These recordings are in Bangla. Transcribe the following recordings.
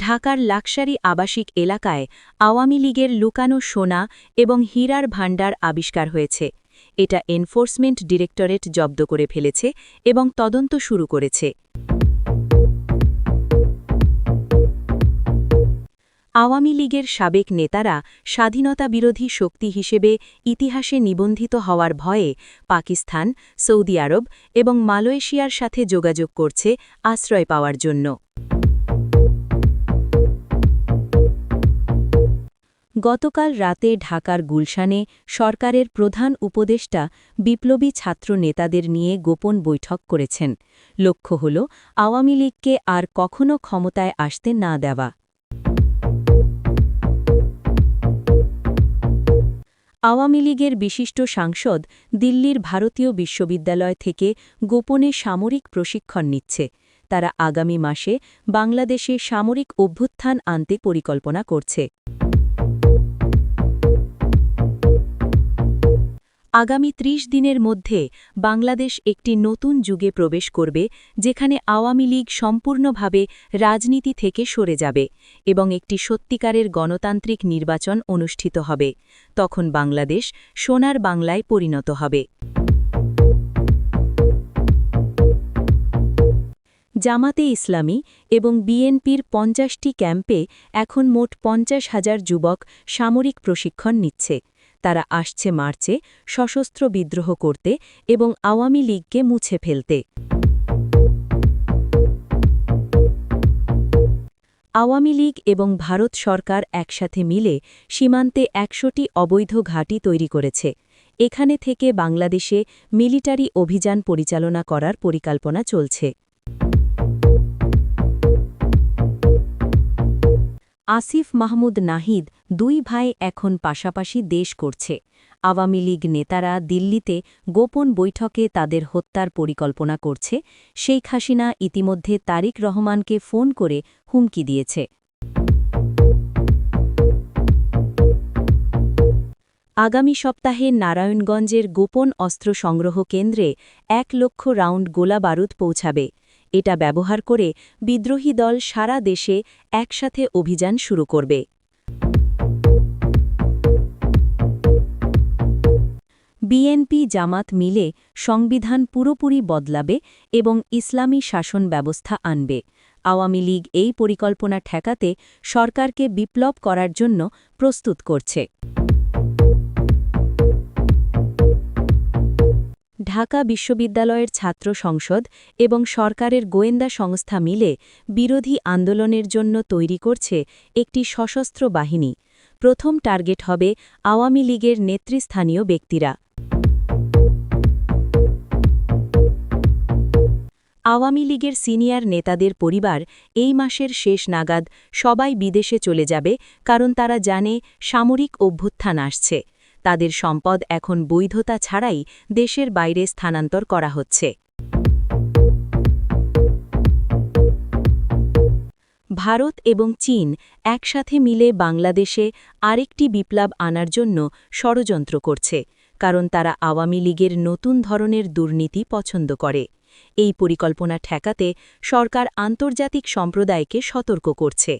ঢাকার লাক্সারি আবাসিক এলাকায় আওয়ামী লীগের লুকানো সোনা এবং হীরার ভাণ্ডার আবিষ্কার হয়েছে। এটা এনফোর্সমেন্ট ডিরেক্টরেট জব্দ করে ফেলেছে এবং তদন্ত শুরু করেছে। আওয়ামী লীগের সাবেক নেতারা স্বাধীনতা বিরোধী শক্তি হিসেবে ইতিহাসে নিবন্ধিত হওয়ার ভয়ে পাকিস্তান, সৌদি আরব এবং মালয়েশিয়ার সাথে যোগাযোগ করছে আশ্রয় পাওয়ার জন্য। গতকাল রাতে ঢাকার গুলশানে সরকারের প্রধান উপদেষ্টা বিপ্লবী ছাত্র নেতাদের নিয়ে গোপন বৈঠক করেছেন। লক্ষ্য হল, আওয়ামী লীগকে আর কখনো ক্ষমতায় আসতে না দেওয়া। আওয়ামী লীগের বিশিষ্ট সাংসদ দিল্লির ভারতীয় বিশ্ববিদ্যালয় থেকে গোপনে সামরিক প্রশিক্ষণ নিচ্ছে। তারা আগামী মাসে বাংলাদেশে সামরিক অভ্যুত্থান আনতে পরিকল্পনা করছে। আগামী ৩০ দিনের মধ্যে বাংলাদেশ একটি নতুন যুগে প্রবেশ করবে, যেখানে আওয়ামী লীগ সম্পূর্ণভাবে রাজনীতি থেকে সরে যাবে এবং একটি সত্যিকারের গণতান্ত্রিক নির্বাচন অনুষ্ঠিত হবে। তখন বাংলাদেশ সোনার বাংলায় পরিণত হবে। জামাতে ইসলামী এবং বিএনপির পঞ্চাশটি ক্যাম্পে এখন মোট পঞ্চাশ হাজার যুবক সামরিক প্রশিক্ষণ নিচ্ছে। তারা আসছে মার্চে সশস্ত্র বিদ্রোহ করতে এবং আওয়ামী লীগকে মুছে ফেলতে। আওয়ামী লীগ এবং ভারত সরকার একসাথে মিলে সীমান্তে একশোটি অবৈধ ঘাঁটি তৈরি করেছে। এখানে থেকে বাংলাদেশে মিলিটারি অভিযান পরিচালনা করার পরিকল্পনা চলছে। আসিফ মাহমুদ নাহিদ দুই ভাই এখন পাশাপাশি দেশ করছে। আওয়ামী লীগ নেতারা দিল্লিতে গোপন বৈঠকে তাদের হত্যার পরিকল্পনা করছে। শেখ হাসিনা ইতিমধ্যে তারিক রহমানকে ফোন করে হুমকি দিয়েছে। আগামী সপ্তাহে নারায়ণগঞ্জের গোপন অস্ত্র সংগ্রহ কেন্দ্রে এক লক্ষ রাউন্ড গোলা বারুদ পৌঁছাবে। এটা ব্যবহার করে বিদ্রোহী দল সারা দেশে একসাথে অভিযান শুরু করবে। বিএনপি জামাত মিলে সংবিধান পুরোপুরি বদলাবে এবং ইসলামী শাসন ব্যবস্থা আনবে। আওয়ামী লীগ এই পরিকল্পনা ঠেকাতে সরকারকে বিপ্লব করার জন্য প্রস্তুত করছে। ঢাকা বিশ্ববিদ্যালয়ের ছাত্র সংসদ এবং সরকারের গোয়েন্দা সংস্থা মিলে বিরোধী আন্দোলনের জন্য তৈরি করছে একটি সশস্ত্র বাহিনী। প্রথম টার্গেট হবে আওয়ামী লীগের নেতৃস্থানীয় ব্যক্তিরা। আওয়ামী লীগের সিনিয়র নেতাদের পরিবার এই মাসের শেষ নাগাদ সবাই বিদেশে চলে যাবে কারণ তারা জানে সামরিক অভ্যুত্থান আসছে। তাদের সম্পদ এখন বৈধতা ছাড়াই দেশের বাইরে স্থানান্তর করা হচ্ছে। ভারত এবং চীন একসাথে মিলে বাংলাদেশে আরেকটি বিপ্লব আনার জন্য ষড়যন্ত্র করছে, কারণ তারা আওয়ামী লীগের নতুন ধরনের দুর্নীতি পছন্দ করে। এই পরিকল্পনা ঠেকাতে সরকার আন্তর্জাতিক সম্প্রদায়কে সতর্ক করছে।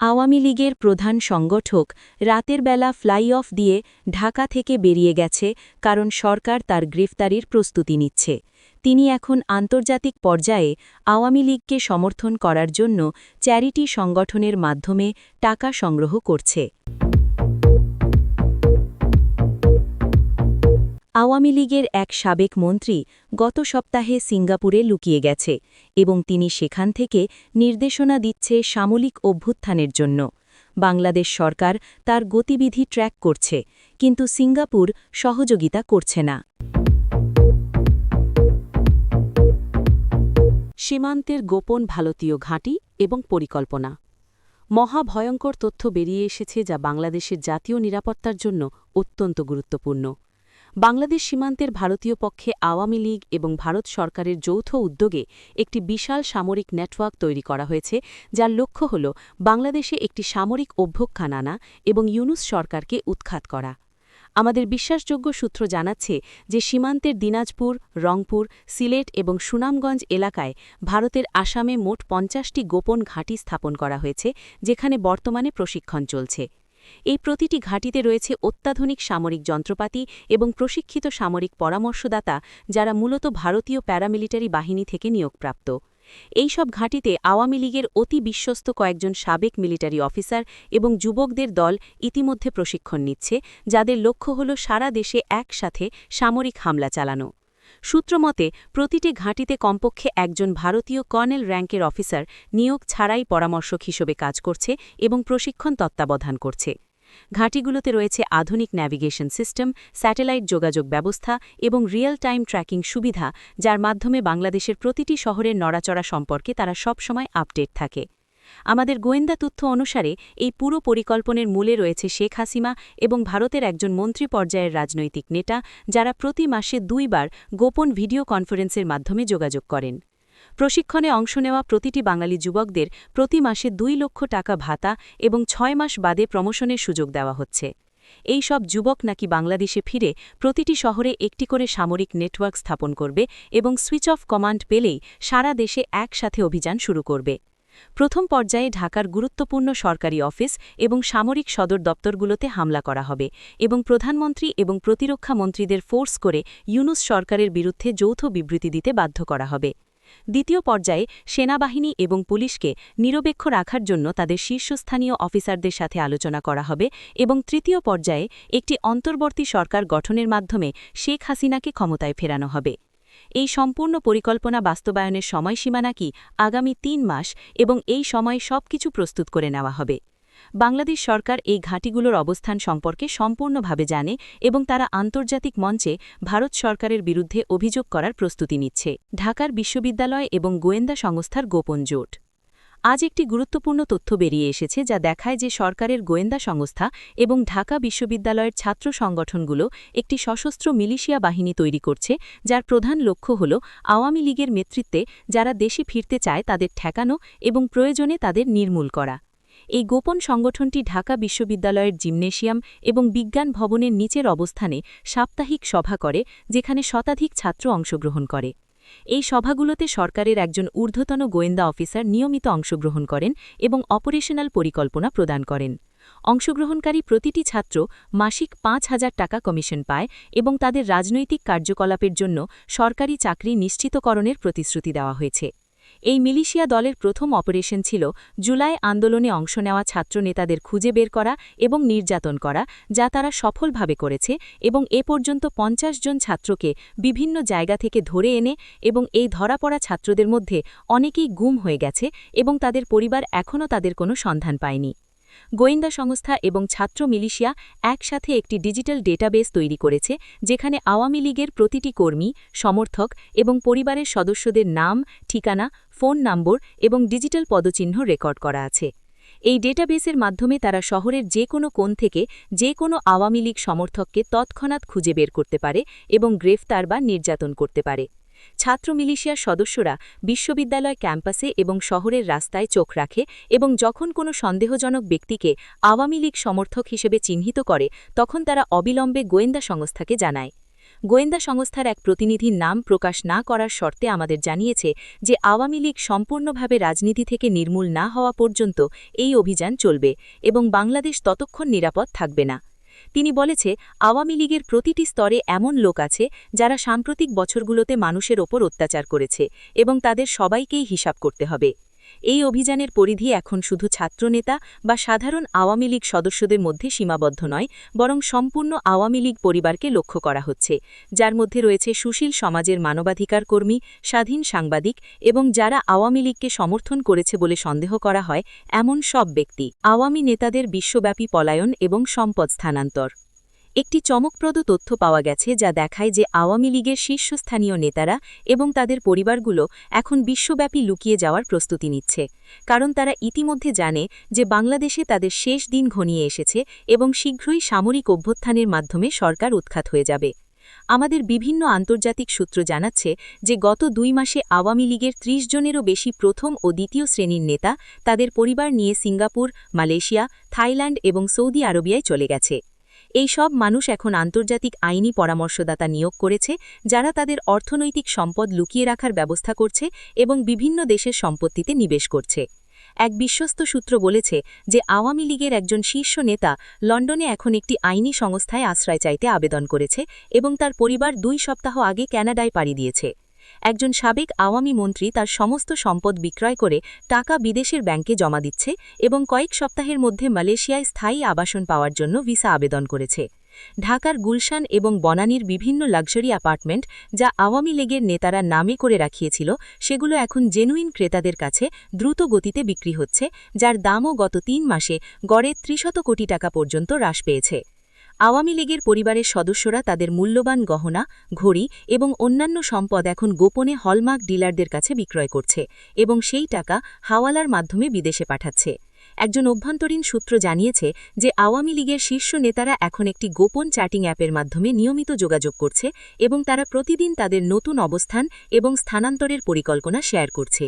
আওয়ামী লীগের প্রধান সংগঠক রাতের বেলা ফ্লাই অফ দিয়ে ঢাকা থেকে বেরিয়ে গেছে কারণ সরকার তার গ্রেফতারির প্রস্তুতি নিচ্ছে। তিনি এখন আন্তর্জাতিক পর্যায়ে আওয়ামী লীগকে সমর্থন করার জন্য চ্যারিটি সংগঠনের মাধ্যমে টাকা সংগ্রহ করছে। আওয়ামী লীগের এক সাবেক মন্ত্রী গত সপ্তাহে সিঙ্গাপুরে লুকিয়ে গেছে এবং তিনি সেখান থেকে নির্দেশনা দিচ্ছে সামরিক অভ্যুত্থানের জন্য। বাংলাদেশ সরকার তার গতিবিধি ট্র্যাক করছে, কিন্তু সিঙ্গাপুর সহযোগিতা করছে না। সীমান্তের গোপন ভারতীয় ঘাঁটি এবং পরিকল্পনা। মহাভয়ঙ্কর তথ্য বেরিয়ে এসেছে যা বাংলাদেশের জাতীয় নিরাপত্তার জন্য অত্যন্ত গুরুত্বপূর্ণ। বাংলাদেশ সীমান্তের ভারতীয় পক্ষে আওয়ামী লীগ এবং ভারত সরকারের যৌথ উদ্যোগে একটি বিশাল সামরিক নেটওয়ার্ক তৈরি করা হয়েছে, যার লক্ষ্য হল বাংলাদেশে একটি সামরিক অভ্যুত্থান আনা এবং ইউনুস সরকারকে উৎখাত করা। আমাদের বিশ্বাসযোগ্য সূত্র জানাচ্ছে যে সীমান্তের দিনাজপুর, রংপুর, সিলেট এবং সুনামগঞ্জ এলাকায় ভারতের আসামে মোট পঞ্চাশটি গোপন ঘাঁটি স্থাপন করা হয়েছে, যেখানে বর্তমানে প্রশিক্ষণ চলছে। এই প্রতিটি ঘাঁটিতে রয়েছে অত্যাধুনিক সামরিক যন্ত্রপাতি এবং প্রশিক্ষিত সামরিক পরামর্শদাতা যারা মূলত ভারতীয় প্যারামিলিটারি বাহিনী থেকে নিয়োগপ্রাপ্ত। এই সব ঘাঁটিতে আওয়ামী লীগের অতি বিশ্বস্ত কয়েকজন সাবেক মিলিটারি অফিসার এবং যুবকদের দল ইতিমধ্যে প্রশিক্ষণ নিচ্ছে, যাদের লক্ষ্য হল সারা দেশে একসাথে সামরিক হামলা চালানো। সূত্রমতে, প্রতিটি ঘাঁটিতে কমপক্ষে একজন ভারতীয় কর্নেল র্যাঙ্কের অফিসার নিয়োগ ছাড়াই পরামর্শক হিসেবে কাজ করছে এবং প্রশিক্ষণ তত্ত্বাবধান করছে। ঘাঁটিগুলোতে রয়েছে আধুনিক ন্যাভিগেশন সিস্টেম, স্যাটেলাইট যোগাযোগ ব্যবস্থা এবং রিয়েল টাইম ট্র্যাকিং সুবিধা, যার মাধ্যমে বাংলাদেশের প্রতিটি শহরের নড়াচড়া সম্পর্কে তারা সবসময় আপডেট থাকে। আমাদের গোয়েন্দা তথ্য অনুসারে, এই পুরো পরিকল্পনের মূলে রয়েছে শেখ হাসিমা এবং ভারতের একজন মন্ত্রী পর্যায়ের রাজনৈতিক নেতা যারা প্রতি মাসে দুইবার গোপন ভিডিও কনফারেন্সের মাধ্যমে যোগাযোগ করেন। প্রশিক্ষণে অংশ নেওয়া প্রতিটি বাঙালি যুবকদের প্রতি মাসে দুই লক্ষ টাকা ভাতা এবং ছয় মাস বাদে প্রমোশনের সুযোগ দেওয়া হচ্ছে। এই সব যুবক নাকি বাংলাদেশে ফিরে প্রতিটি শহরে একটি করে সামরিক নেটওয়ার্ক স্থাপন করবে এবং সুইচ অফ কমান্ড পেলেই সারা দেশে একসাথে অভিযান শুরু করবে। প্রথম পর্যায়ে ঢাকার গুরুত্বপূর্ণ সরকারি অফিস এবং সামরিক সদর দপ্তরগুলোতে হামলা করা হবে এবং প্রধানমন্ত্রী এবং প্রতিরক্ষা মন্ত্রীদের ফোর্স করে ইউনুস সরকারের বিরুদ্ধে যৌথ বিবৃতি দিতে বাধ্য করা হবে। দ্বিতীয় পর্যায়ে সেনাবাহিনী এবং পুলিশকে নিরপেক্ষ রাখার জন্য তাদের শীর্ষস্থানীয় অফিসারদের সাথে আলোচনা করা হবে এবং তৃতীয় পর্যায়ে একটি অন্তর্বর্তী সরকার গঠনের মাধ্যমে শেখ হাসিনাকে ক্ষমতায় ফেরানো হবে। এই সম্পূর্ণ পরিকল্পনা বাস্তবায়নের সময়সীমা নাকি আগামী তিন মাস এবং এই সময় সব কিছু প্রস্তুত করে নেওয়া হবে। বাংলাদেশ সরকার এই ঘাঁটিগুলোর অবস্থান সম্পর্কে সম্পূর্ণভাবে জানে এবং তারা আন্তর্জাতিক মঞ্চে ভারত সরকারের বিরুদ্ধে অভিযোগ করার প্রস্তুতি নিচ্ছে। ঢাকার বিশ্ববিদ্যালয় এবং গোয়েন্দা সংস্থার গোপন জোট। আজ একটি গুরুত্বপূর্ণ তথ্য বেরিয়ে এসেছে যা দেখায় যে সরকারের গোয়েন্দা সংস্থা এবং ঢাকা বিশ্ববিদ্যালয়ের ছাত্র সংগঠনগুলো একটি সশস্ত্র মিলিশিয়া বাহিনী তৈরি করছে, যার প্রধান লক্ষ্য হল আওয়ামী লীগের নেতৃত্বে যারা দেশে ফিরতে চায় তাদের ঠেকানো এবং প্রয়োজনে তাদের নির্মূল করা। এই গোপন সংগঠনটি ঢাকা বিশ্ববিদ্যালয়ের জিমনেশিয়াম এবং বিজ্ঞান ভবনের নিচের অবস্থানে সাপ্তাহিক সভা করে, যেখানে শতাধিক ছাত্র অংশগ্রহণ করে। এই সভাগুলোতে সরকারের একজন ঊর্ধ্বতন গোয়েন্দা অফিসার নিয়মিত অংশগ্রহণ করেন এবং অপারেশনাল পরিকল্পনা প্রদান করেন। অংশগ্রহণকারী প্রতিটি ছাত্র মাসিক পাঁচ হাজার টাকা কমিশন পায় এবং তাদের রাজনৈতিক কার্যকলাপের জন্য সরকারি চাকরি নিশ্চিতকরণের প্রতিশ্রুতি দেওয়া হয়েছে। এই মিলিশিয়া দলের প্রথম অপারেশন ছিল জুলাই আন্দোলনে অংশ নেওয়া ছাত্রনেতাদের খুঁজে বের করা এবং নির্যাতন করা, যা তারা সফলভাবে করেছে এবং এ পর্যন্ত পঞ্চাশ জন ছাত্রকে বিভিন্ন জায়গা থেকে ধরে এনে এবং এই ধরা পড়া ছাত্রদের মধ্যে অনেকেই গুম হয়ে গেছে এবং তাদের পরিবার এখনও তাদের কোনো সন্ধান পায়নি। গোয়েন্দা সংস্থা এবং ছাত্র মিলিশিয়া একসাথে একটি ডিজিটাল ডেটাবেস তৈরি করেছে, যেখানে আওয়ামী লীগের প্রতিটি কর্মী, সমর্থক এবং পরিবারের সদস্যদের নাম, ঠিকানা, ফোন নম্বর এবং ডিজিটাল পদচিহ্ন রেকর্ড করা আছে। এই ডেটাবেসের মাধ্যমে তারা শহরের যে কোনো কোণ থেকে যে কোনো আওয়ামী লীগ সমর্থককে তৎক্ষণাৎ খুঁজে বের করতে পারে এবং গ্রেফতার বা নির্যাতন করতে পারে। ছাত্র মিলিশিয়ার সদস্যরা বিশ্ববিদ্যালয় ক্যাম্পাসে এবং শহরের রাস্তায় চোখ রাখে এবং যখন কোনো সন্দেহজনক ব্যক্তিকে আওয়ামী লীগ সমর্থক হিসেবে চিহ্নিত করে, তখন তারা অবিলম্বে গোয়েন্দা সংস্থাকে জানায়। গোয়েন্দা সংস্থার এক প্রতিনিধির নাম প্রকাশ না করার শর্তে আমাদের জানিয়েছে যে আওয়ামী লীগ সম্পূর্ণভাবে রাজনীতি থেকে নির্মূল না হওয়া পর্যন্ত এই অভিযান চলবে এবং বাংলাদেশ ততক্ষণ নিরাপদ থাকবে না। তিনি বলেছে, আওয়ামী লীগের প্রতিটি স্তরে এমন লোক আছে যারা সাম্প্রতিক বছরগুলোতে মানুষের ওপর অত্যাচার করেছে এবং তাদের সবাইকেই হিসাব করতে হবে। এই অভিযানের পরিধি এখন শুধু ছাত্রনেতা বা সাধারণ আওয়ামী লীগ সদস্যদের মধ্যে সীমাবদ্ধ নয়, বরং সম্পূর্ণ আওয়ামী লীগ পরিবারকে লক্ষ্য করা হচ্ছে। যার মধ্যে রয়েছে সুশীল সমাজের মানবাধিকার কর্মী, স্বাধীন সাংবাদিক এবং যারা আওয়ামী লীগকে সমর্থন করেছে বলে সন্দেহ করা হয়, এমন সব ব্যক্তি আওয়ামী নেতাদের বিশ্বব্যাপী পলায়ন এবং সম্পদ স্থানান্তর। একটি চমকপ্রদ তথ্য পাওয়া গেছে যা দেখায় যে আওয়ামী লীগের শীর্ষস্থানীয় নেতারা এবং তাদের পরিবারগুলো এখন বিশ্বব্যাপী লুকিয়ে যাওয়ার প্রস্তুতি নিচ্ছে। কারণ তারা ইতিমধ্যে জানে যে বাংলাদেশে তাদের শেষ দিন ঘনিয়ে এসেছে এবং শীঘ্রই সামরিক অভ্যুত্থানের মাধ্যমে সরকার উৎখাত হয়ে যাবে। আমাদের বিভিন্ন আন্তর্জাতিক সূত্র জানাচ্ছে যে গত দুই মাসে আওয়ামী লীগের ত্রিশ জনেরও বেশি প্রথম ও দ্বিতীয় শ্রেণির নেতা তাদের পরিবার নিয়ে সিঙ্গাপুর, মালয়েশিয়া, থাইল্যান্ড এবং সৌদি আরবিয়ায় চলে গেছে। এই সব মানুষ এখন আন্তর্জাতিক আইনি পরামর্শদাতা নিয়োগ করেছে, যারা তাদের অর্থনৈতিক সম্পদ লুকিয়ে রাখার ব্যবস্থা করছে এবং বিভিন্ন দেশের সম্পত্তিতে নিবেশ করছে। এক বিশ্বস্ত সূত্র বলেছে যে আওয়ামী লীগের একজন শীর্ষ নেতা লন্ডনে এখন একটি আইনি সংস্থায় আশ্রয় চাইতে আবেদন করেছে এবং তার পরিবার দুই সপ্তাহ আগে ক্যানাডায় পাড়ি দিয়েছে। একজন সাবেক আওয়ামী মন্ত্রী তার সমস্ত সম্পদ বিক্রয় করে টাকা বিদেশের ব্যাংকে জমা দিচ্ছে এবং কয়েক সপ্তাহের মধ্যে মালয়েশিয়ায় স্থায়ী আবাসন পাওয়ার জন্য ভিসা আবেদন করেছে। ঢাকার গুলশান এবং বনানীর বিভিন্ন লাক্সারি অ্যাপার্টমেন্ট যা আওয়ামী লীগের নেতারা নামে করে রাখিয়েছিল, সেগুলো এখন জেনুইন ক্রেতাদের কাছে দ্রুত গতিতে বিক্রি হচ্ছে, যার দামও গত তিন মাসে গড়ে ত্রিশত কোটি টাকা পর্যন্ত হ্রাস পেয়েছে। আওয়ামী লীগের পরিবারের সদস্যরা তাদের মূল্যবান গহনা, ঘড়ি এবং অন্যান্য সম্পদ এখন গোপনে হলমার্ক ডিলারদের কাছে বিক্রয় করছে এবং সেই টাকা হাওয়ালার মাধ্যমে বিদেশে পাঠাচ্ছে। একজন অভ্যন্তরীণ সূত্র জানিয়েছে যে আওয়ামী লীগের শীর্ষ নেতারা এখন একটি গোপন চ্যাটিং অ্যাপের মাধ্যমে নিয়মিত যোগাযোগ করছে এবং তারা প্রতিদিন তাদের নতুন অবস্থান এবং স্থানান্তরের পরিকল্পনা শেয়ার করছে।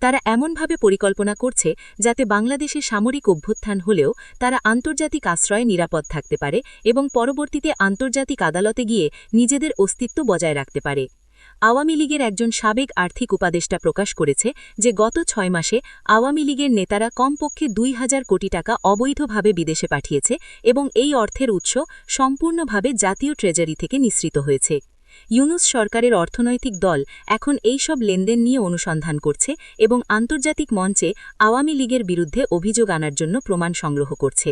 তারা এমনভাবে পরিকল্পনা করছে যাতে বাংলাদেশে সামরিক অভ্যুত্থান হলেও তারা আন্তর্জাতিক আশ্রয়ে নিরাপদ থাকতে পারে এবং পরবর্তীতে আন্তর্জাতিক আদালতে গিয়ে নিজেদের অস্তিত্ব বজায় রাখতে পারে। আওয়ামী লীগের একজন সাবেক আর্থিক উপদেষ্টা প্রকাশ করেছে যে গত ছয় মাসে আওয়ামী লীগের নেতারা কমপক্ষে দুই হাজার কোটি টাকা অবৈধভাবে বিদেশে পাঠিয়েছে এবং এই অর্থের উৎস সম্পূর্ণভাবে জাতীয় ট্রেজারি থেকে নিঃসৃত হয়েছে। ইউনুস সরকারের অর্থনৈতিক দল এখন এই সব লেনদেন নিয়ে অনুসন্ধান করছে এবং আন্তর্জাতিক মঞ্চে আওয়ামী লীগের বিরুদ্ধে অভিযোগ আনার জন্য প্রমাণ সংগ্রহ করছে।